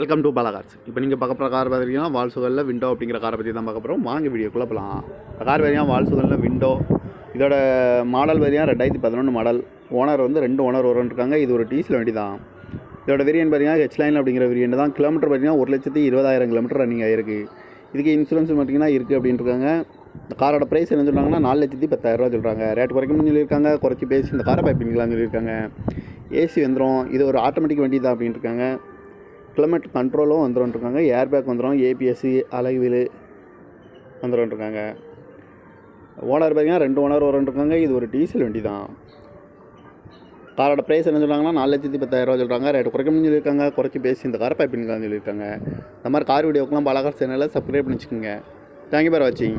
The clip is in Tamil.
வெல்கம் டு பாலா கார்ஸ் இப்போ நீங்கள் பார்க்க போகிற கார் பார்த்தீங்கன்னா வால்சுகலில் விண்டோ அப்படிங்கிற காரை பற்றி தான் பார்க்க போகிறோம் வாங்க வீடியோக்குள்ளே போகலாம் கார் பார்த்தீங்கன்னா வால்சுகலில் விண்டோ இதோட மாடல் பார்த்தீங்கன்னா ரெண்டாயிரத்தி பதினொன்று மாடல் ஓனர் வந்து ரெண்டு ஓனர் வரும்னு இருக்காங்க. இது ஒரு டீசல் வண்டி தான். இதோட வேரியன்ட் பார்த்தீங்கன்னா ஹெச் லைன் அப்படிங்கிற வேரியன்ட் தான். கிலோமீட்டர் பார்த்தீங்கன்னா ஒரு லட்சத்தி இருபதாயிரம் கிலோமீட்டர் ரன்னிங் ஆயிருக்கு. இதுக்கு இன்சூரன்ஸ் பார்த்தீங்கன்னா இருக்குது அப்படின்ட்டுருக்காங்க இந்த காரோட ப்ரைஸ் என்ன சொல்கிறாங்கன்னா நாலு லட்சத்தி பத்தாயிரரூவா சொல்கிறாங்க ரேட் குறைக்கணும்னு சொல்லியிருக்காங்க. குறைச்சி பேசி இந்த காரை பைப்பிங்களான்னு சொல்லியிருக்காங்க. ஏசி வந்துடும் இது ஒரு ஆட்டோமேட்டிக் வண்டி தான் அப்படின்ட்டுருக்காங்க கிளைமேட் கண்ட்ரோலும் வந்துடும் இருக்காங்க ஏர் பேக் வந்துடும் ஏபிஎஸ்சி அழகுவீல் வந்துடும்ட்ருக்காங்க ஓனர் பார்த்தீங்கன்னா ரெண்டு ஓனர் வருன்ருக்காங்க இது ஒரு டீசல் வண்டி தான் காரோட ப்ரைஸ் என்ன சொல்கிறாங்கன்னா நாலு லட்சத்தி பத்தாயிரரூவா சொல்கிறாங்க ரேட் குறைக்கணும்னு சொல்லியிருக்காங்க. குறைச்சி பேசி இந்த காரை பைப்பிங்களான்னு சொல்லியிருக்காங்க. இந்த மாதிரி கார் வீடியோக்கெலாம் பலகார் சேனலில் சப்ஸ்கிரைப் பண்ணி வச்சுக்கோங்க தேங்க்யூ பார் வாட்சிங்